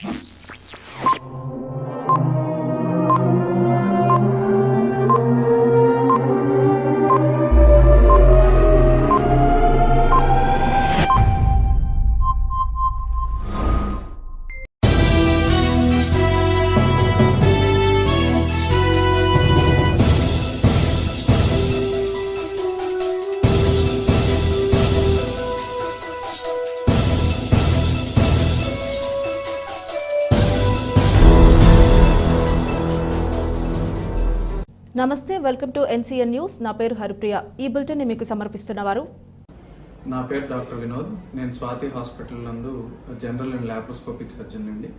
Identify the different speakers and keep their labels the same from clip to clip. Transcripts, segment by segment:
Speaker 1: Jesus. Welcome to NCN news. నా పేరు హరిప్రియ. ఈ బులెటిన్ మీకు సమర్పిస్తున్న వారు
Speaker 2: నా పేరు డాక్టర్ వినోద్. నేను స్వాతి హాస్పిటల్ నందు జనరల్ అండ్ ల్యాప్రోస్కోపిక్ సర్జన్ అండి.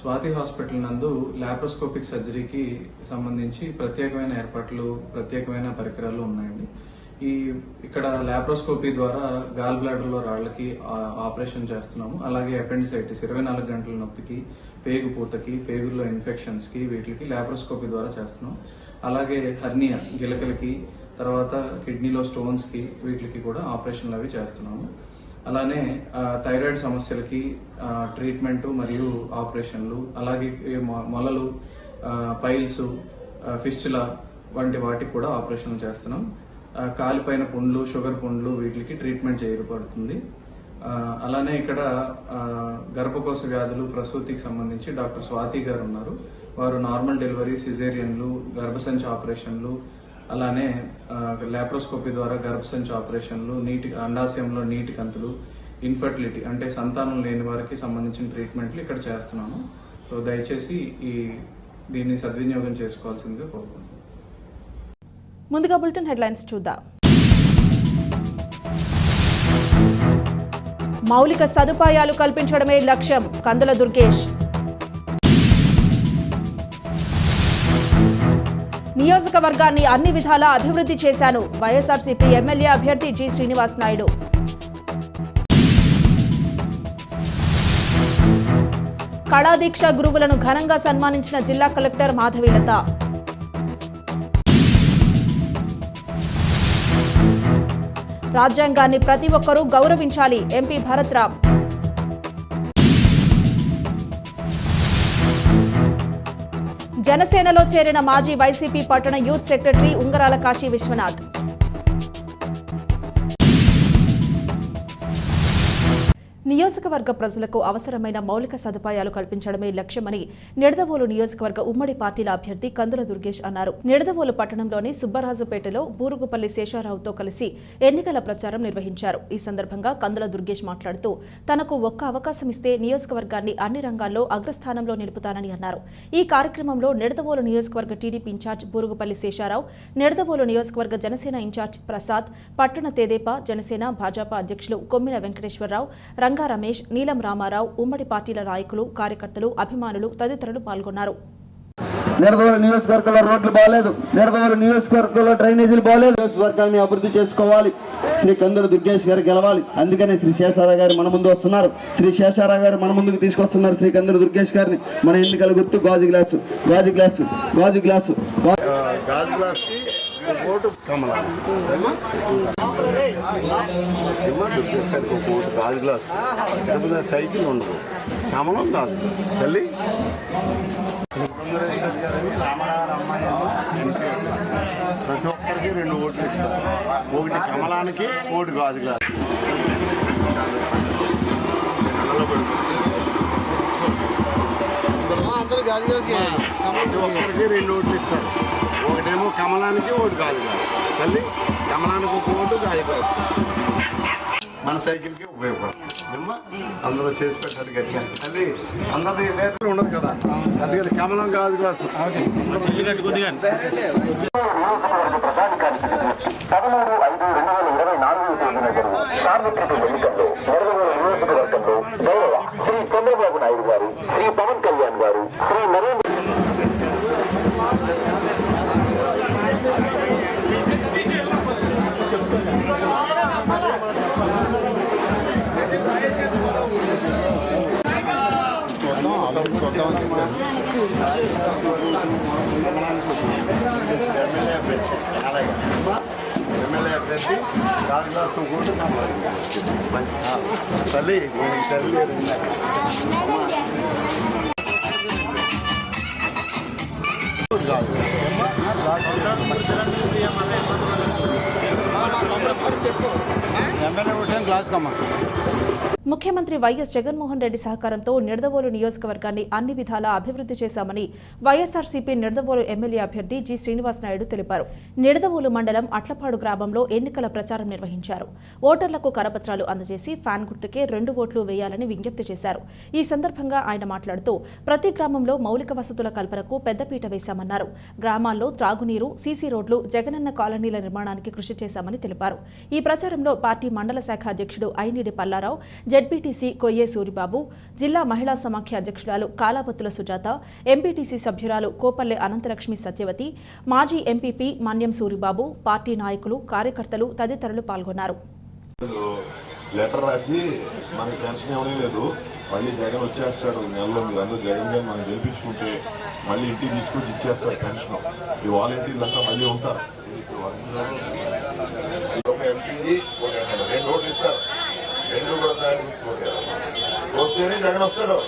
Speaker 2: స్వాతి హాస్పిటల్ నందు ల్యాప్రోస్కోపిక్ సర్జరీకి సంబంధించి ప్రత్యేకమైన ఏర్పాట్లు ప్రత్యేకమైన పరికరాలు ఉన్నాయండి. ఈ ఇక్కడ ల్యాప్రోస్కోపీ ద్వారా గాల్ బ్లాడర్లో రాళ్ళకి ఆపరేషన్ చేస్తున్నాము. అలాగే అపెండిసైటిస్ ఇరవై నాలుగు గంటల నొప్పికి పేగు పూతకి పేగుల్లో ఇన్ఫెక్షన్స్కి వీటికి ల్యాప్రోస్కోపీ ద్వారా చేస్తున్నాం. అలాగే హర్నియా గిలకలకి తర్వాత కిడ్నీలో స్టోన్స్కి వీటికి కూడా ఆపరేషన్లు అవి చేస్తున్నాము. అలానే థైరాయిడ్ సమస్యలకి ట్రీట్మెంటు ట్రీట్మెంట్ మరియు ఆపరేషన్లు అలాగే మొ- మొలలు పైల్స్ ఫిస్చుల వంటి వాటికి కూడా ఆపరేషన్లు చేస్తున్నాం. కాలిపైన పుండ్లు షుగర్ పుండ్లు వీటికి ట్రీట్మెంట్ చేయబడుతుంది. అలానే ఇక్కడ గర్భకోశ వ్యాధులు ప్రసూతికి సంబంధించి డాక్టర్ స్వాతి గారు ఉన్నారు. వారు నార్మల్ డెలివరీ సిజేరియన్లు గర్భసంచి ఆపరేషన్లు అలానే లాప్రోస్కోపీ ద్వారా గర్భసంచి ఆపరేషన్లు నీటి అండాశయంలో నీటి కంతులు ఇన్ఫర్టిలిటీ అంటే సంతానం లేని వారికి సంబంధించిన ట్రీట్మెంట్లు ఇక్కడ చేస్తున్నాము సో దయచేసి ఈ దీన్ని సద్వినియోగం చేసుకోవాల్సిందిగా కోరుకుంటున్నాను.
Speaker 1: ముందుగా బులెటిన్ హెడ్లైన్స్ చూద్దాం. మౌలిక సదుపాయాలు కల్పించడమే లక్ష్యం కందుల దుర్గేష్. నియోజకవర్గాన్ని అన్ని విధాలా అభివృద్ధి చేశాను వైఎస్ఆర్సీపీ ఎమ్మెల్యే అభ్యర్థి జి శ్రీనివాస్ నాయుడు. కళాదీక్ష గురువులను ఘనంగా సన్మానించిన జిల్లా కలెక్టర్ మాధవీలత. రాజ్యాంగాన్ని ప్రతి ఒక్కరూ గౌరవించాలి. ఎంపీ భరత్రామ్ జనసేనలో చేరిన మాజీ వైసీపీ పట్టణ యూత్ సెక్రటరీ ఉంగరాల కాశీ విశ్వనాథ్. నియోజకవర్గ ప్రజలకు అవసరమైన మౌలిక సదుపాయాలు కల్పించడమే లక్ష్యమని నిడదవోలు నియోజకవర్గ ఉమ్మడి పార్టీల అభ్యర్థి కందుల దుర్గేష్ అన్నారు. నిడదవోలు పట్టణంలోని సుబ్బరాజుపేటలో బూరుగుపల్లి శేషారావుతో కలిసి ఎన్నికల ప్రచారం నిర్వహించారు. ఈ సందర్భంగా కందుల దుర్గేష్ మాట్లాడుతూ తనకు ఒక్క అవకాశం ఇస్తే నియోజకవర్గాన్ని అన్ని రంగాల్లో అగ్రస్థానంలో నిలుపుతానని అన్నారు. ఈ కార్యక్రమంలో నిడదవోలు నియోజకవర్గ TDP in charge Burugupalli Sesharao Nidadavolu నియోజకవర్గ జనసేన ఇన్ఛార్జ్ ప్రసాద్ పట్టణ తెదేపా జనసేన భాజపా అధ్యక్షులు కొమ్మిన వెంకటేశ్వరరావు రంగ రమేష్ నీలం రామారావు ఉమ్మడి పార్టీల నాయకులు కార్యకర్తలు అభిమానులు తదితరులు పాల్గొన్నారు.
Speaker 3: నిడదవోలు నియోజకవర్గంలో రోడ్లు బాగాలేదు. నిడదవోలు నియోజకవర్గంలో డ్రైనేజీలు బాగాలేదు. నియోజకవర్గాన్ని అభివృద్ధి చేసుకోవాలి. శ్రీ కందుల దుర్గేష్ గారు గెలవాలి. అందుకనే శ్రీ శేషారావు గారు మన ముందు వస్తున్నారు. శ్రీ శేషారావు గారు మన ముందుకు తీసుకొస్తున్నారు శ్రీ కందుల దుర్గేష్ గారిని. మన ఎన్నికల గుర్తు గాజు గ్లాసు గాజు గ్లాసు గాజు గ్లాసు
Speaker 4: గాజు గ్లాస్కి ఓటు కమలా. సినిమా దుర్గేశ్వరికి ఒక ఓటు గాజు గ్లాస్. లేకపోతే సైకిల్ ఉండదు. కమలం కాదు తల్లి. ప్రతి ఒక్కరికి రెండు ఓట్లు ఇస్తారు. ఒకటి కమలానికి ఓటు గాజు గ్లాస్. ప్రతి ఒక్కరికి రెండు ఓట్లు ఇస్తారు. ఒకటేమో కమలానికి ఓటు కాదు గ్లాస్ తల్లి కమలానికి ఒక ఓటు కాదు గ్లాస్ మన సైకిల్కి ఉపయోగపడుతుంది? అందరూ చేసి పెట్టారు గట్టిగా. తల్లి అందరిది వేరే ఉండదు కదా. అందుకని కమలం కాదు గ్లాసు
Speaker 5: పదమూడు ఐదు రెండు వేల ఇరవై నాలుగు తేదీన జరిగిన సార్వత్రిక ఎన్నికల్లో నెరవేరు నియోజకవర్గంలో గౌరవ శ్రీ చంద్రబాబు నాయుడు గారు శ్రీ తల్లి కాళిదాసం కూడా
Speaker 4: తల్లి తల్లి కాదు ఎమ్మెల్యే కొట్టాను గ్లాస్ కమ్మా.
Speaker 1: ముఖ్యమంత్రి వైఎస్ జగన్మోహన్ రెడ్డి సహకారంతో నిడదవోలు నియోజకవర్గాన్ని అన్ని విధాలా అభివృద్ధి చేశామని వైఎస్ఆర్సీపీ నిడదవోలు ఎమ్మెల్యే అభ్యర్థి జి శ్రీనివాస్ నాయుడు తెలిపారు. నిడదవోలు మండలం అట్లపాడు గ్రామంలో ఎన్నికల ప్రచారం నిర్వహించారు. ఓటర్లకు కరపత్రాలు అందజేసి ఫ్యాన్ గుర్తుకే రెండు ఓట్లు వేయాలని విజ్ఞప్తి చేశారు. ఈ సందర్భంగా ఆయన మాట్లాడుతూ ప్రతి గ్రామంలో మౌలిక వసతుల కల్పనకు పెద్దపీట వేశామన్నారు. గ్రామాల్లో త్రాగునీరు సీసీ రోడ్లు జగనన్న కాలనీల నిర్మాణానికి కృషి చేశామని తెలిపారు. ఈ ప్రచారంలో పార్టీ మండల శాఖ అధ్యక్షుడు ఐనిడి పల్లారావు జెడ్పీటీసీ కొయ్యే సూరిబాబు జిల్లా మహిళా సమాఖ్య అధ్యక్షురాలు కాలాపత్తుల సుజాత ఎంపీటీసీ సభ్యురాలు కోపల్లె అనంతలక్ష్మి సత్యవతి మాజీ ఎంపీపీ మన్యం సూరిబాబు పార్టీ నాయకులు కార్యకర్తలు తదితరులు పాల్గొన్నారు.
Speaker 6: లెటర్ రాసి మనకి టెన్షన్ ఇవ్వడం లేదు. మళ్ళీ జగన్ వచ్చేస్తాడు నెలలో మీరు అందరూ జగన్ గారు మనం గెలిపించుకుంటే మళ్ళీ ఇంటికి తీసుకొచ్చి ఇచ్చేస్తారు పెన్షన్ ఈ వాలంటీర్లు అంతా మళ్ళీ ఉంటారు. ఒక ఎంపీకి ఒక రెండు ఓట్లు ఇస్తారు. రెండు కూడా దాన్ని వస్తేనే జగన్ వస్తాడు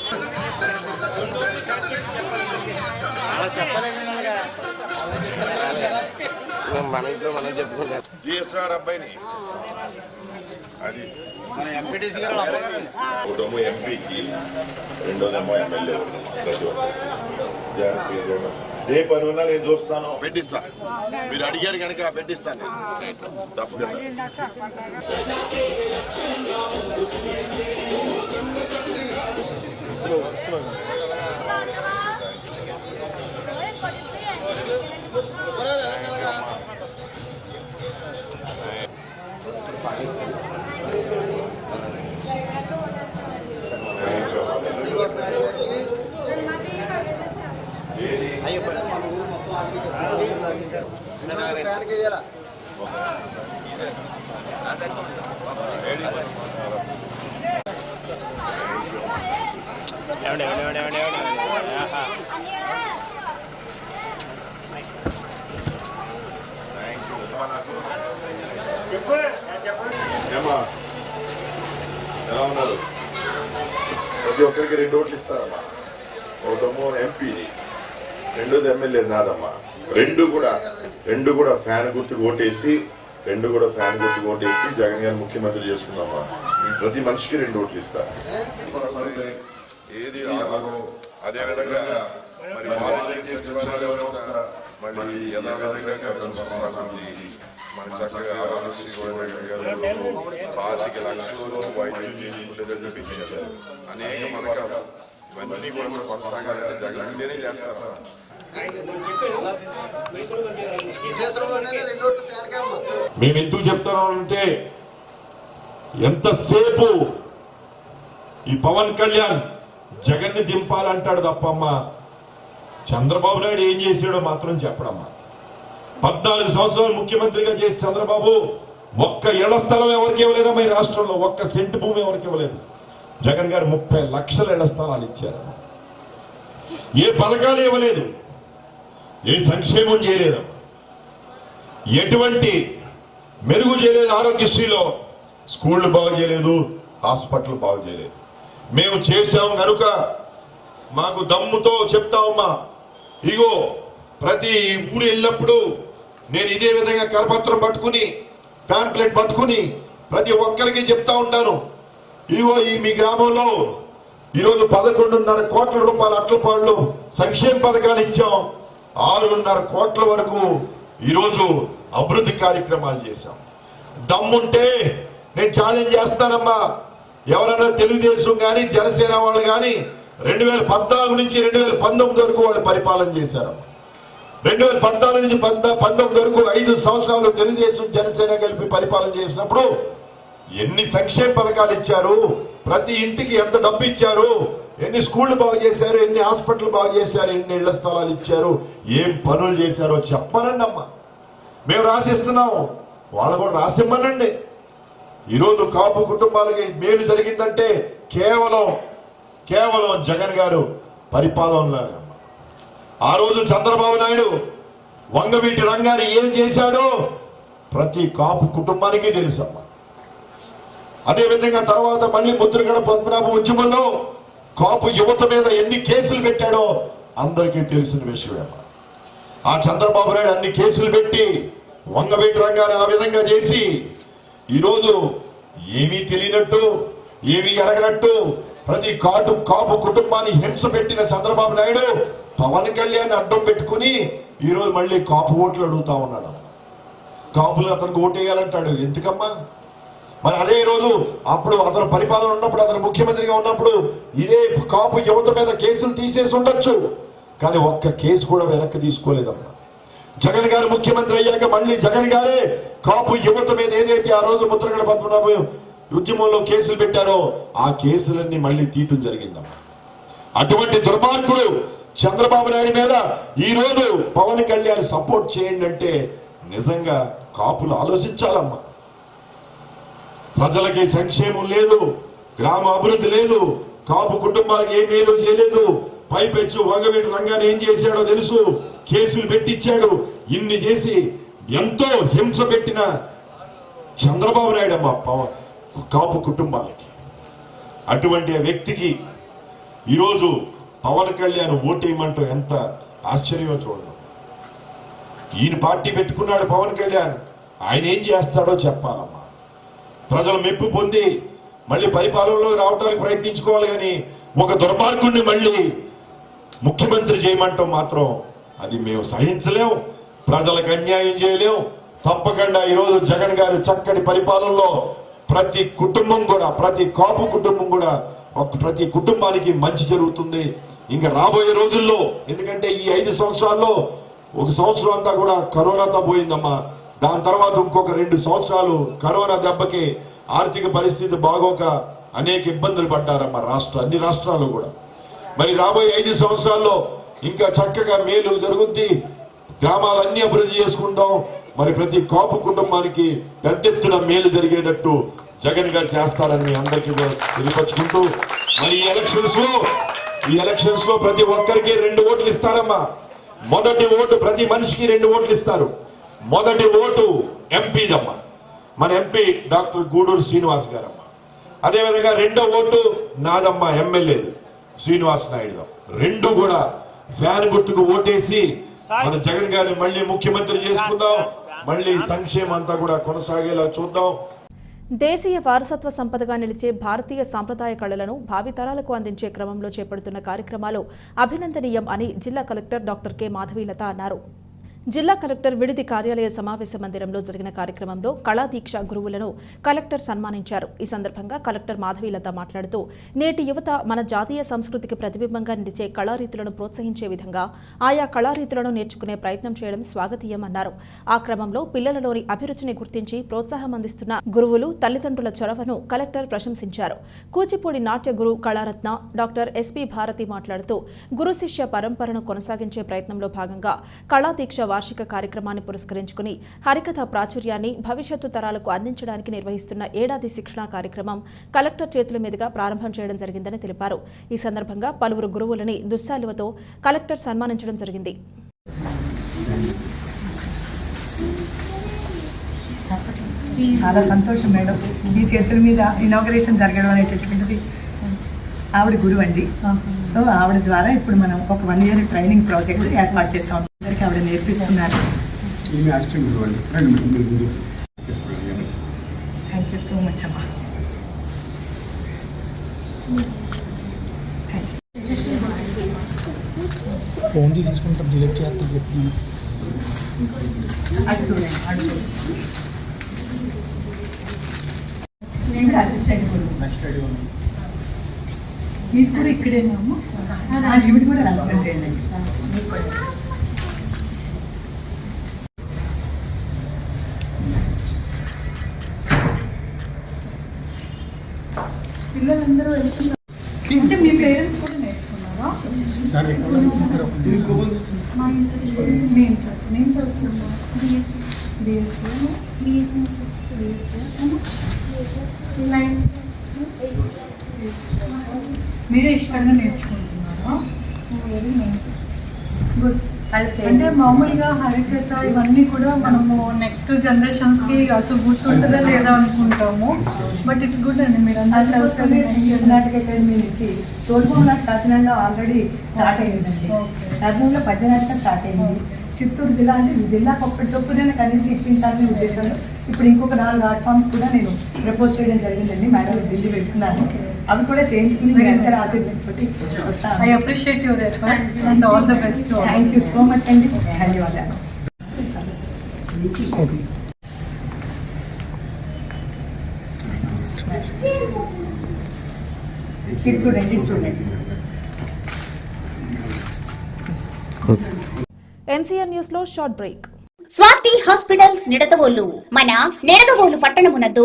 Speaker 4: మన ఇంట్లో మనం చెప్పుకుంటాం
Speaker 6: జిఎస్ఆర్ అబ్బాయిని. అది. ఒకటేమో ఎంపీకి రెండోదేమో ఎమ్మెల్యే ప్రతి జగన్ ఏ పని ఉన్నా నేను చూస్తాను. పెట్టిస్తా. మీరు అడిగారు కనుక పెట్టిస్తాను. నేను. ఎలా ఉన్నారు ప్రతి ఒక్కరికి రెండు ఓట్లు ఇస్తారమ్మా ఒకటేమో ఎంపీ రెండోది ఎమ్మెల్యే నాదమ్మా. రెండు కూడా రెండు కూడా ఫ్యాన్ గుర్తుకు ఓటేసి రెండు కూడా ఫ్యాన్ గుర్తుకు ఓటేసి జగన్ గారిని ముఖ్యమంత్రి చేసుకుందామా? ప్రతి మనిషికి రెండు ఓట్లు ఇస్తారు ఏది అదే విధంగా మరి వాలంటీర్ సచివాలయ వ్యవస్థ మళ్ళీ యథావిధంగా కొనసాగుతుంది మన చక్కగా ఆరోగ్యశ్రీ కూడా గారు. పాతిక లక్షలు వైద్యం చేసుకుంటే పెంచారు. అనేక పథకాలు. ఇవన్నీ కూడా కొనసాగాలంటే జగన్ అంటేనే చేస్తారు.
Speaker 7: మేము ఎందుకు చెప్తున్నామంటే ఎంతసేపు ఈ పవన్ కళ్యాణ్ జగన్ని దింపాలంటాడు తప్పమ్మ. చంద్రబాబు నాయుడు ఏం చేశాడో మాత్రం చెప్పడమ్మా. పద్నాలుగు సంవత్సరాలు ముఖ్యమంత్రిగా చేసి చంద్రబాబు ఒక్క ఇళ్ళ స్థలం ఎవరికి ఇవ్వలేదమ్మా ఈ రాష్ట్రంలో ఒక్క సెంటు భూమి ఎవరికి ఇవ్వలేదు. జగన్ గారు ముప్పై లక్షల ఇళ్ళ స్థలాలు ఇచ్చారు ఏ పథకాలు ఇవ్వలేదు. ఏ సంక్షేమం చేయలేదు ఎటువంటి మెరుగు చేయలేదు ఆరోగ్యశ్రీలో. స్కూళ్ళు బాగు చేయలేదు హాస్పిటల్ బాగు చేయలేదు. మేము చేసాము కనుక మాకు దమ్ముతో చెప్తామమ్మా ఇగో ప్రతి ఊరు వెళ్ళినప్పుడు నేను ఇదే విధంగా కరపత్రం పట్టుకుని ప్యాంప్లెట్ పట్టుకుని ప్రతి ఒక్కరికి చెప్తా ఉంటాను. ఇగో ఈ మీ గ్రామంలో ఈరోజు పదకొండున్నర కోట్ల రూపాయల అట్లపాళ్ళు సంక్షేమ పథకాలు ఇచ్చాం. ఆరున్నర కోట్ల వరకు ఈరోజు అభివృద్ధి కార్యక్రమాలు చేశాం. దమ్ముంటే నేను ఛాలెంజ్ చేస్తానమ్మా ఎవరైనా తెలుగుదేశం కానీ జనసేన వాళ్ళు కానీ రెండు వేల పద్నాలుగు నుంచి రెండు వేల పంతొమ్మిది వరకు వాళ్ళు పరిపాలన చేశారమ్మా. రెండు వేల పద్నాలుగు నుంచి పంత పంతొమ్మిది వరకు ఐదు సంవత్సరాలు తెలుగుదేశం జనసేన కలిపి పరిపాలన చేసినప్పుడు ఎన్ని సంక్షేమ పథకాలు ఇచ్చారు? ప్రతి ఇంటికి ఎంత డబ్బు ఇచ్చారు? ఎన్ని స్కూళ్ళు బాగు చేశారు ఎన్ని హాస్పిటల్ బాగు చేశారు ఎన్ని ఇళ్ళ స్థలాలు ఇచ్చారు ఏం పనులు చేశారో చెప్పనండి అమ్మ. మేము రాసిస్తున్నాము. వాళ్ళు కూడా రాసిమ్మనండి. ఈరోజు కాపు కుటుంబాలకి మేలు జరిగిందంటే కేవలం కేవలం జగన్ గారు పరిపాలనలాగా. ఆ రోజు చంద్రబాబు నాయుడు వంగవీటి రంగాన్ని ఏం చేశాడో ప్రతి కాపు కుటుంబానికి తెలుసమ్మా. అదేవిధంగా తర్వాత మళ్ళీ ముద్రగడ పద్మనాభ ఉద్యమంలో కాపు యువత మీద ఎన్ని కేసులు పెట్టాడో అందరికీ తెలిసిన విషయమే ఆ చంద్రబాబు నాయుడు అన్ని కేసులు పెట్టి వంగబెట్టి రంగాన్ని ఆ విధంగా చేసి ఈరోజు ఏమీ తెలియనట్టు ఏమీ ఎరగనట్టు ప్రతి కాటు కాపు కుటుంబాన్ని హింస పెట్టిన చంద్రబాబు నాయుడు పవన్ కళ్యాణ్ అడ్డం పెట్టుకుని ఈరోజు మళ్ళీ కాపు ఓట్లు అడుగుతా ఉన్నాడు. కాపులు అతనికి ఓటేయాలంటాడు. ఎందుకమ్మా? మరి అదే రోజు అప్పుడు అతను పరిపాలన ఉన్నప్పుడు అతను ముఖ్యమంత్రిగా ఉన్నప్పుడు ఇదే కాపు యువత మీద కేసులు తీసేసి ఉండొచ్చు. కానీ ఒక్క కేసు కూడా వెనక్కి తీసుకోలేదమ్మా. జగన్ గారు ముఖ్యమంత్రి అయ్యాక మళ్ళీ జగన్ గారే కాపు యువత మీద ఏదైతే ఆ రోజు ముద్రగడ పద్మనాభం ఉద్యమంలో కేసులు పెట్టారో ఆ కేసులన్నీ మళ్ళీ తీయటం జరిగిందమ్మా. అటువంటి దుర్మార్గుడు చంద్రబాబు నాయుడు మీద ఈ రోజు పవన్ కళ్యాణ్ సపోర్ట్ చేయండి అంటే నిజంగా కాపులు ఆలోచించాలమ్మా. ప్రజలకి సంక్షేమం లేదు గ్రామ అభివృద్ధి లేదు కాపు కుటుంబాలకు ఏ మేలు చేయలేదు. పైపెచ్చు వంగవీటి రంగాన్ని ఏం చేశాడో తెలుసు. కేసులు పెట్టించాడు. ఇన్ని చేసి ఎంతో హింస పెట్టిన చంద్రబాబు నాయుడు అమ్మ కాపు కుటుంబాలకి. అటువంటి వ్యక్తికి ఈరోజు పవన్ కళ్యాణ్ ఓటేయమంటూ ఎంత ఆశ్చర్యమో చూడడం. ఈయన పార్టీ పెట్టుకున్నాడు పవన్ కళ్యాణ్. ఆయన ఏం చేస్తాడో చెప్పాలమ్మా. ప్రజలు మెప్పు పొంది మళ్ళీ పరిపాలనలో రావడానికి ప్రయత్నించుకోవాలి కానీ ఒక దుర్మార్గుడిని మళ్ళీ ముఖ్యమంత్రి చేయమంటాం మాత్రం అది మేము సహించలేం. ప్రజలకు అన్యాయం చేయలేం. తప్పకుండా ఈరోజు జగన్ గారి చక్కటి పరిపాలనలో ప్రతి కుటుంబం కూడా ప్రతి కాపు కుటుంబం కూడా ఒక ప్రతి కుటుంబానికి మంచి జరుగుతుంది. ఇంకా రాబోయే రోజుల్లో ఎందుకంటే ఈ ఐదు సంవత్సరాల్లో ఒక సంవత్సరం అంతా కూడా కరోనాతో పోయిందమ్మా. దాని తర్వాత ఇంకొక రెండు సంవత్సరాలు కరోనా దెబ్బకి ఆర్థిక పరిస్థితి బాగోక అనేక ఇబ్బందులు పడ్డారమ్మా రాష్ట్ర అన్ని రాష్ట్రాలు కూడా. మరి రాబోయే ఐదు సంవత్సరాల్లో ఇంకా చక్కగా మేలు జరుగుద్ది. గ్రామాలన్నీ అభివృద్ధి చేసుకుంటాం మరి ప్రతి కాపు కుటుంబానికి పెద్ద ఎత్తున మేలు జరిగేటట్టు జగన్ గారు చేస్తారని మీ అందరికీ కూడా తెలియపరుచుకుంటూ మరి ఈ ఎలక్షన్స్లో ఈ ఎలక్షన్స్లో ప్రతి ఒక్కరికి రెండు ఓట్లు ఇస్తారమ్మా. మొదటి ఓటు ప్రతి మనిషికి రెండు ఓట్లు ఇస్తారు. మొదటి ఓటు ఎంపీదమ్మ మన ఎంపీ డాక్టర్ గూడూరు శ్రీనివాస్ గారమ్మ. అదేవిధంగా రెండో ఓటు నాదమ్మ ఎమ్మెల్యేది శ్రీనివాస్ నాయుడు రెండు కూడా ఫ్యాన్ గుర్తుకు ఓటేసి మన జగన్ గారిని మళ్ళీ ముఖ్యమంత్రి చేసుకుందాం. మళ్ళీ సంక్షేమం అంతా కూడా కొనసాగేలా చూద్దాం.
Speaker 1: దేశీయ వారసత్వ సంపదగా నిలిచే భారతీయ సాంప్రదాయ కళలను భావితరాలకు అందించే క్రమంలో చేపడుతున్న కార్యక్రమాలు అభినందనీయం అని జిల్లా కలెక్టర్ డాక్టర్ కె మాధవీలత అన్నారు. జిల్లా కలెక్టర్ విడిది కార్యాలయ సమావేశ మందిరంలో జరిగిన కార్యక్రమంలో కళాదీక్ష గురువులను కలెక్టర్ సన్మానించారు. ఈ సందర్భంగా కలెక్టర్ మాధవీలత మాట్లాడుతూ నేటి యువత మన జాతీయ సంస్కృతికి ప్రతిబింబంగా నిలిచే కళారీతులను ప్రోత్సహించే విధంగా ఆయా కళారీతులను నేర్చుకునే ప్రయత్నం చేయడం స్వాగతీయమన్నారు. ఆ క్రమంలో పిల్లలలోని అభిరుచిని గుర్తించి ప్రోత్సాహం అందిస్తున్న గురువులు తల్లిదండ్రుల చొరవను కలెక్టర్ ప్రశంసించారు. కూచిపూడి నాట్య గురు కళారత్న డాక్టర్ ఎస్పి భారతి మాట్లాడుతూ గురు శిష్య పరంపరను కొనసాగించే ప్రయత్నంలో భాగంగా కళాదీక్ష వార్షిక కార్యక్రమాన్ని పురస్కరించుకుని హరికథ ప్రాచుర్యాన్ని భవిష్యత్తు తరాలకు అందించడానికి నిర్వహిస్తున్న ఏడాది శిక్షణా కార్యక్రమం కలెక్టర్ చేతుల మీదుగా ప్రారంభం చేయడం జరిగిందని తెలిపారు. ఈ సందర్భంగా పలువురు గురువులని దుస్సాలువతో కలెక్టర్ సన్మానించడం జరిగింది.
Speaker 8: చాలా సంతోషం మేడం. మీ చేతుల మీద ఇనాగరేషన్ జరగడం అనేటటువంటిది ఆవిడ గురువు అండి. సో ఆవిడ ద్వారా ఇప్పుడు మనం ఒక వన్ ఇయర్ ట్రైనింగ్ ప్రాజెక్ట్ ఏర్పాటు చేస్తాం అందరికీ ఆవిడ నేర్పిస్తున్నారు. థ్యాంక్ యూ సో మచ్ అమ్మా.
Speaker 9: ఫోన్ తీసుకుంటాం డిలీట్ చెప్తున్నాను
Speaker 8: అది చూడండి అడుగు. నేను అసిస్టెంట్ గురువు. మీరు కూడా ఇక్కడేనా అమ్మ ఈవిడ కూడా రాజమండ్రి అండి పిల్లలందరూ వెళ్తున్నారు అంటే మీ పేరెంట్స్ కూడా నేర్చుకున్నారా మా ఇంట్రెస్ట్ మీ ఇంట్రెస్ట్ నేను చదువుతున్నా బిఎస్సీ బిఎస్సీ మీరే ఇష్టంగా నేర్చుకుంటున్నారా? వెరీ నైస్ గుడ్ అంటే మామూలుగా హరికథ ఇవన్నీ కూడా మనము నెక్స్ట్ జనరేషన్స్కి అసలు గుర్తుంటుందా లేదా అనుకుంటాము. బట్ ఇట్స్ గుడ్ అండి మీరు అందరూ
Speaker 10: కర్ణాటక అకాడమీ నుంచి తోడుబొమ్మల కాకినాడలో ఆల్రెడీ స్టార్ట్ అయ్యిందండి కర్నూలులో పద్యనాటక స్టార్ట్ అయింది. చిత్తూరు జిల్లా అంటే జిల్లాకు ఒక్కటి చొప్పున కనీసం ఇప్పించాలనే ఉద్దేశంలో ఇప్పుడు ఇంకొక నాలుగు ఆర్ట్ ఫామ్స్ కూడా నేను ప్రపోజ్ చేయడం జరిగిందండి. మేడం ఢిల్లీ వెళ్తున్నాను అవి కూడా చేయించుకుని మీ అందరి ఆశీర్వదించి
Speaker 8: I appreciate your efforts and all the best
Speaker 10: thank you so much అండి. ధన్యవాదాలు.
Speaker 9: ఓకే
Speaker 10: ఇది చూడండి ఇది చూడండి.
Speaker 1: ఎన్సీఆర్ న్యూస్లో short break.
Speaker 11: Swathi hospitals Nidadavolu. మన నిడదవోలు పట్టణమునందు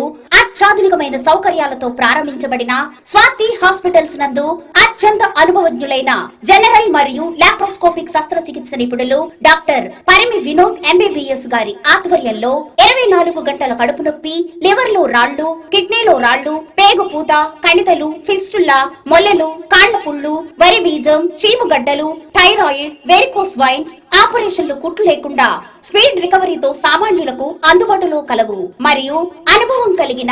Speaker 11: అత్యాధునికమైన సౌకర్యాలతో ప్రారంభించబడిన స్వాతి హాస్పిటల్స్ నందు అత్యంత అనుభవజ్ఞులైన జనరల్ మరియు లాప్రోస్కోపిక్ శస్త్రచికిత్స నిపుణులు డాక్టర్ పరిమి వినోద్ ఎంబీబీఎస్ గారి ఆధ్వర్యంలో ఇరవై నాలుగు గంటల కడుపు నొప్పి లివర్లో రాళ్ళు కిడ్నీలో రాళ్ళు పేగు పూత కణితలు ఫిస్టుల్లా మొల్లలు కాళ్ళ పుళ్ళు వరి బీజం చీముగడ్డలు థైరాయిడ్ వెరికోస్ వైన్స్ ఆపరేషన్లు కుట్లు లేకుండా స్పీడ్ రికవరీతో సామాన్యులకు అందుబాటులో కలవు. మరియు అనుభవం కలిగిన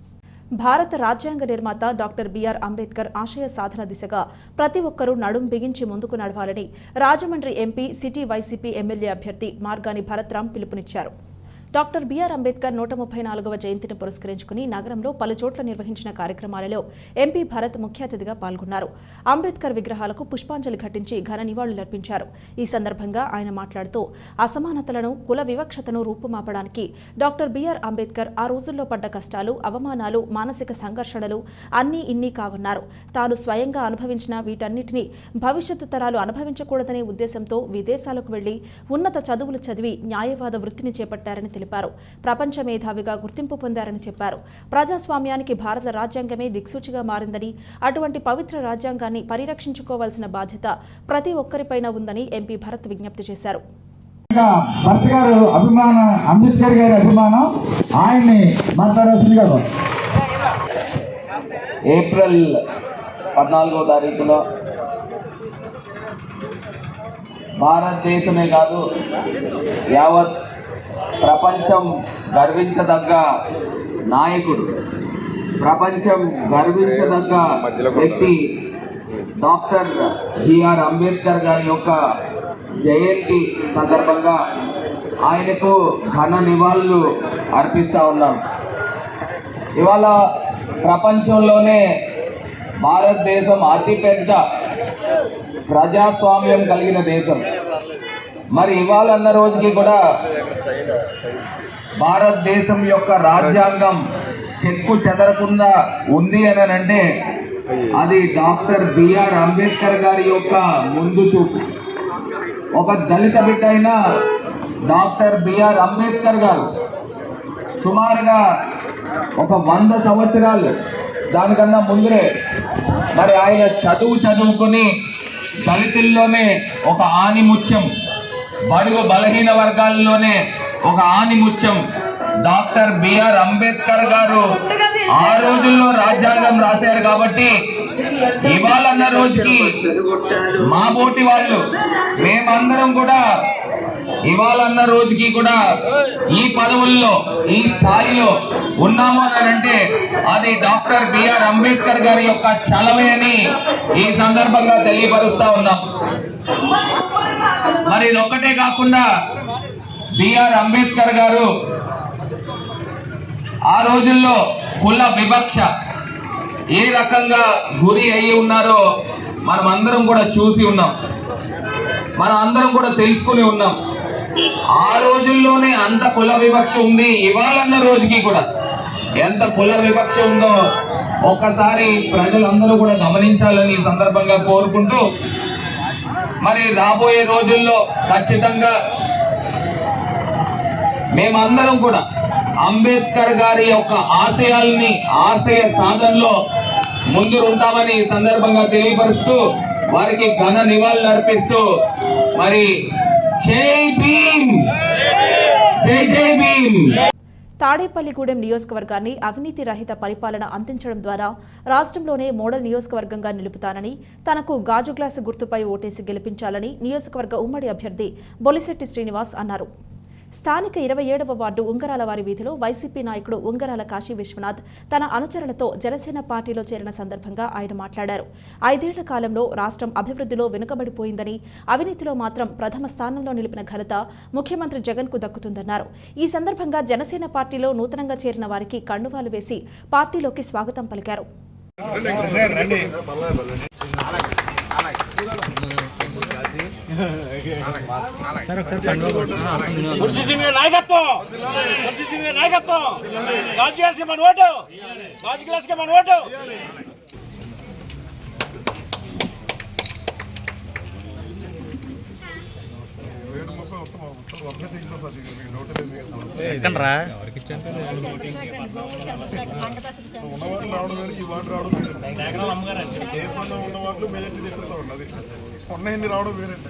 Speaker 1: భారత రాజ్యాంగ నిర్మాత డాక్టర్ బిఆర్ అంబేద్కర్ ఆశయ సాధన దిశగా ప్రతి ఒక్కరూ నడుం బిగించి ముందుకు నడవాలని Rajahmundry MP city YCP MLA అభ్యర్థి మార్గాని భరత్రాం పిలుపునిచ్చారు. డాక్టర్ బిఆర్ అంబేద్కర్ నూట ముప్పై నాలుగవ జయంతిని పురస్కరించుకుని నగరంలో పలు చోట్ల నిర్వహించిన కార్యక్రమాలలో ఎంపీ భరత్ ముఖ్య అతిథిగా పాల్గొన్నారు. అంబేద్కర్ విగ్రహాలకు పుష్పాంజలి ఘటించి ఘన నివాళులర్పించారు ఈ సందర్భంగా ఆయన మాట్లాడుతూ అసమానతలను కుల వివక్షతను రూపుమాపడానికి డాక్టర్ బిఆర్ అంబేద్కర్ ఆ రోజుల్లో పడ్డ కష్టాలు అవమానాలు మానసిక సంఘర్షణలు అన్నీ ఇన్ని కావన్నారు. తాను స్వయంగా అనుభవించిన వీటన్నిటినీ భవిష్యత్తు తరాలు అనుభవించకూడదనే ఉద్దేశంతో విదేశాలకు వెళ్ళి ఉన్నత చదువులు చదివి న్యాయవాద వృత్తిని చేపట్టారని తెలిపారు. ప్రపంచ మేధావిగా గుర్తింపు పొందారని చెప్పారు. ప్రజాస్వామ్యానికి భారత రాజ్యాంగమే దిక్సూచిగా మారిందని అటువంటి పవిత్ర రాజ్యాంగాన్ని పరిరక్షించుకోవాల్సిన బాధ్యత ప్రతి ఒక్కరిపైన ఉందని ఎంపీ భరత్ విజ్ఞప్తి చేశారు.
Speaker 3: భర్త గారు అభిమానం అంబేద్కర్ గారి అభిమానం ఆయన్ని మాట్లాడాల్సింది కదా
Speaker 5: ఏప్రిల్ పద్నాలుగో తారీఖులో భారతదేశమే కాదు యావత్ ప్రపంచం గర్వించదగ్గ నాయకుడు ప్రపంచం గర్వించదగ్గ వ్యక్తి డాక్టర్ బిఆర్ అంబేద్కర్ గారి యొక్క జయంతి సందర్భంగా ఆయనకు ఘన నివాళులు అర్పిస్తూ ఉన్నాం. ఇవాళ ప్రపంచంలోనే భారతదేశం అతిపెద్ద ప్రజాస్వామ్యం కలిగిన దేశం. మరి ఇవాళ అన్న రోజుకి కూడా భారతదేశం యొక్క రాజ్యాంగం చెక్కు చెదరకుండా ఉంది అని అంటే అది డాక్టర్ బిఆర్ అంబేద్కర్ గారి యొక్క ముందు చూపు. ఒక దళిత బిడ్డ అయిన డాక్టర్ బిఆర్ అంబేద్కర్ గారు సుమారుగా ఒక వంద సంవత్సరాలు దానికన్నా ముందరే. మరి ఆయన చదువు చదువుకుని దళితుల్లోనే ఒక ఆనిముత్యం. బడుగు బలహీన వర్గాల్లోనే ఒక ఆనిముత్యం. డాక్టర్ బిఆర్ అంబేద్కర్ గారు ఆ రోజుల్లో రాజ్యాంగం రాశారు కాబట్టి ఇవాళన్న రోజుకి మా పోటీ వాళ్ళు మేమందరం కూడా ఇవాళన్న రోజుకి కూడా ఈ పదవుల్లో ఈ స్థాయిలో ఉన్నాము అని అంటే అది డాక్టర్ బిఆర్ అంబేద్కర్ గారి యొక్క చలవే అని ఈ సందర్భంగా తెలియపరుస్తా ఉన్నాం. మరి ఇది ఒక్కటే కాకుండా బిఆర్ అంబేద్కర్ గారు ఆ రోజుల్లో కుల వివక్ష ఏ రకంగా గురి అయ్యి ఉన్నారో మనం అందరం కూడా చూసి ఉన్నాం. మనం అందరం కూడా తెలుసుకుని ఉన్నాం. ఆ రోజుల్లోనే అంత కుల వివక్ష ఉంది. ఇవాళన్న రోజుకి కూడా ఎంత కుల వివక్ష ఉందో ఒక్కసారి ప్రజలందరూ కూడా గమనించాలని ఈ సందర్భంగా కోరుకుంటూ మరి రాబోయే రోజుల్లో ఖచ్చితంగా మేమందరం కూడా అంబేద్కర్ గారి యొక్క ఆశయాల్ని ఆశయ సాధనలో ముందు ఉంటామని ఈ సందర్భంగా తెలియపరుస్తూ వారికి ఘన నివాళులు అర్పిస్తూ మరి జై భీమ్! జై జై భీమ్!
Speaker 1: తాడేపల్లిగూడెం నియోజకవర్గాన్ని అవినీతి రహిత పరిపాలన అందించడం ద్వారా రాష్ట్రంలోనే మోడల్ నియోజకవర్గంగా నిలుపుతానని తనకు గాజు గ్లాసు గుర్తుపై ఓటేసి గెలిపించాలని నియోజకవర్గ ఉమ్మడి అభ్యర్థి బొలిశెట్టి శ్రీనివాస్ అన్నారు. స్థానిక ఇరవై ఏడవ వార్డు ఉంగరాల వారి వీధిలో వైసీపీ నాయకుడు ఉంగరాల కాశీ విశ్వనాథ్ తన అనుచరులతో జనసేన పార్టీలో చేరిన సందర్భంగా ఆయన మాట్లాడారు. ఐదేళ్ళ కాలంలో రాష్ట్రం అభివృద్ధిలో వెనుకబడిపోయిందని అవినీతిలో మాత్రం ప్రథమ స్థానంలో నిలిపిన ఘనత ముఖ్యమంత్రి జగన్కు దక్కుతుందన్నారు. ఈ సందర్భంగా జనసేన పార్టీలో నూతనంగా చేరిన వారికి కండువాలు వేసి పార్టీలోకి స్వాగతం పలికారు.
Speaker 9: నాయకత్వం నాయకత్వం గాజు గ్లాస్కి మన ఓటు గాజు గ్లాస్కి మన ఓటు
Speaker 6: ఉన్నది? రావడం వేరండి?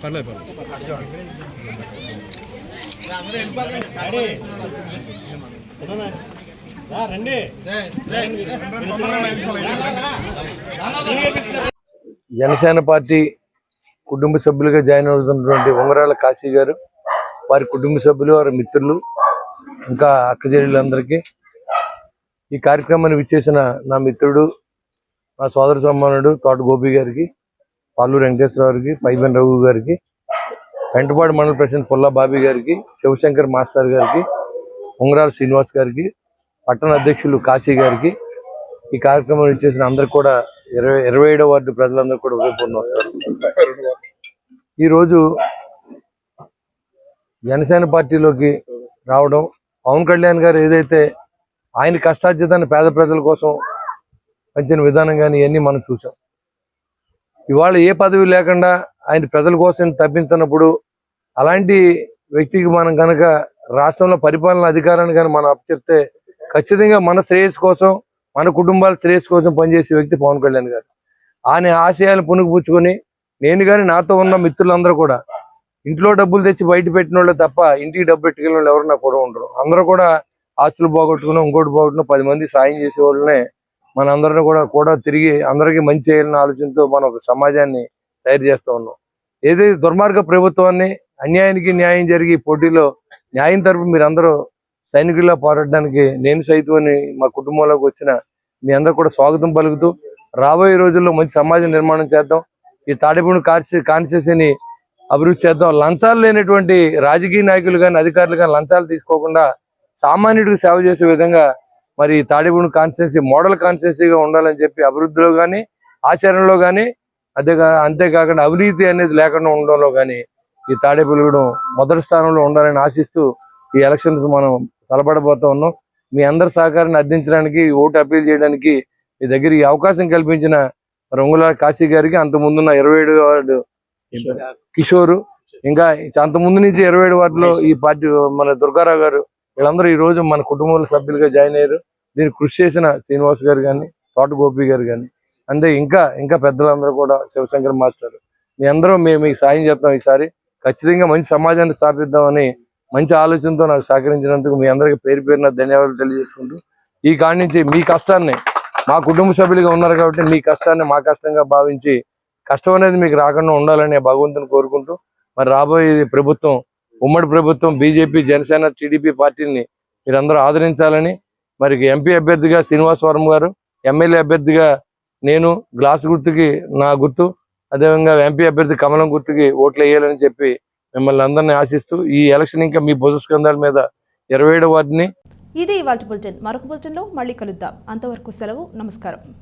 Speaker 9: పర్లేదు
Speaker 12: జనసేన పార్టీ కుటుంబ సభ్యులుగా జాయిన్ అవుతున్నటువంటి ఉంగరాల కాశీ గారు వారి కుటుంబ సభ్యులు వారి మిత్రులు ఇంకా అక్కజెల్లందరికీ ఈ కార్యక్రమాన్ని విచ్చేసిన నా మిత్రుడు నా సోదర సమ్మానుడు తోట గోపి గారికి పాలు వెంకటేశ్వర గారికి పైబెన్ రఘు గారికి వెంటపాడు మండల ప్రెసిడెంట్ పుల్లా బాబీ గారికి శివశంకర్ మాస్టర్ గారికి ఉంగరాల శ్రీనివాస్ గారికి పట్టణ అధ్యక్షులు కాశీ గారికి ఈ కార్యక్రమం ఇచ్చేసిన అందరికి కూడా ఇరవై ఇరవై ఏడో వార్డు ప్రజలందరూ కూడా ఉదయపూర్ణ నమస్కారం ఈరోజు జనసేన పార్టీలోకి రావడం పవన్ కళ్యాణ్ గారు ఏదైతే ఆయన కష్టార్జితాన్ని పేద ప్రజల కోసం పంచిన విధానం కానీ ఇవన్నీ మనం చూసాం ఇవాళ ఏ పదవి లేకుండా ఆయన ప్రజల కోసం తప్పించినప్పుడు అలాంటి వ్యక్తికి మనం కనుక రాష్ట్రంలో పరిపాలన అధికారాన్ని కానీ మనం అప్పచెప్తే ఖచ్చితంగా మన శ్రేయస్సు కోసం మన కుటుంబాల శ్రేయస్సు కోసం పనిచేసే వ్యక్తి పవన్ కళ్యాణ్ గారు. ఆయన ఆశయాలు పుణుకుపుచ్చుకొని నేను కానీ నాతో ఉన్న మిత్రులందరూ కూడా ఇంట్లో డబ్బులు తెచ్చి బయట పెట్టిన వాళ్ళే తప్ప ఇంటికి డబ్బు పెట్టుకెళ్ళిన వాళ్ళు ఎవరు నాకు కూడా ఉండరు. అందరూ కూడా ఆస్తులు పోగొట్టుకుని ఇంకోటి పోగొట్టుకుని పది మంది సాయం చేసే వాళ్ళనే మనందరిని కూడా కూడా తిరిగి అందరికీ మంచి చేయాలన్న ఆలోచనతో మనం ఒక సమాజాన్ని తయారు చేస్తూ ఉన్నాం. ఏదైతే దుర్మార్గ ప్రభుత్వాన్ని అన్యాయానికి న్యాయం జరిగి పోటీలో న్యాయం తరపు మీరందరూ సైనికుల్లో పోరాడడానికి నేను సైతం మా కుటుంబంలోకి వచ్చిన మీ అందరు కూడా స్వాగతం పలుకుతూ రాబోయే రోజుల్లో మంచి సమాజం నిర్మాణం చేద్దాం. ఈ తాడిపూడి కాన్స్టి కాన్స్టిట్యూషన్ని అభివృద్ధి చేద్దాం. లంచాలు లేనటువంటి రాజకీయ నాయకులు కానీ అధికారులు కానీ లంచాలు తీసుకోకుండా సామాన్యుడికి సేవ చేసే విధంగా మరి తాడేపూడి కాన్స్టిట్యూన్సీ మోడల్ కాన్స్టిట్యూన్సీగా ఉండాలని చెప్పి అభివృద్ధిలో కానీ ఆచరణలో కానీ అదే అంతేకాకుండా అవినీతి అనేది లేకుండా ఉండడంలో కానీ ఈ తాడేపల్లిగూడెం మొదటి స్థానంలో ఉండాలని ఆశిస్తూ ఈ ఎలక్షన్స్ మనం తలపడబోతా ఉన్నాం. మీ అందరి సహకారాన్ని అందించడానికి ఓటు అప్పీల్ చేయడానికి మీ దగ్గర ఈ అవకాశం కల్పించిన రంగుల కాశీ గారికి అంత ముందున్న ఇరవై ఏడు వార్డు కిషోర్ ఇంకా అంత ముందు నుంచి ఇరవై ఏడు వార్డులో ఈ పార్టీ మన దుర్గారావు గారు వీళ్ళందరూ ఈ రోజు మన కుటుంబంలో సభ్యులుగా జాయిన్ అయ్యారు. దీనికి కృషి చేసిన శ్రీనివాస్ గారు కానీ తోట గోపి గారు కానీ అంతే ఇంకా ఇంకా పెద్దలందరూ కూడా శివశంకర్ మాస్టర్. మీ అందరూ మేము మీకు సాయం చేస్తాం ఈసారి. ఖచ్చితంగా మంచి సమాజాన్ని స్థాపిద్దామని మంచి ఆలోచనతో నాకు సహకరించినందుకు మీ అందరికీ పేరు పేరున ధన్యవాదాలు తెలియజేసుకుంటూ ఈ కాడి నుంచి మీ కష్టాన్ని మా కుటుంబ సభ్యులుగా ఉన్నారు కాబట్టి మీ కష్టాన్ని మా కష్టంగా భావించి కష్టం అనేది మీకు రాకుండా ఉండాలని భగవంతుని కోరుకుంటూ మరి రాబోయే ప్రభుత్వం ఉమ్మడి ప్రభుత్వం బీజేపీ జనసేన టీడీపీ పార్టీని మీరందరూ ఆదరించాలని మరి ఎంపీ అభ్యర్థిగా శ్రీనివాస్ వర్మ గారు ఎమ్మెల్యే అభ్యర్థిగా నేను గ్లాస్ గుర్తుకి నా గుర్తు అదేవిధంగా ఎంపీ అభ్యర్థి కమలం గుర్తుకి ఓట్లు వేయాలని చెప్పి మిమ్మల్ని అందరినీ ఆశిస్తూ ఈ ఎలక్షన్ ఇంకా మీ భుజస్కంధాల మీద ఇరవై ఏడు వార్డుని
Speaker 1: ఇది ఇవాళ బులెటిన్. మరొక బులెటిన్లో మళ్ళీ కలుద్దాం. అంతవరకు సెలవు. నమస్కారం.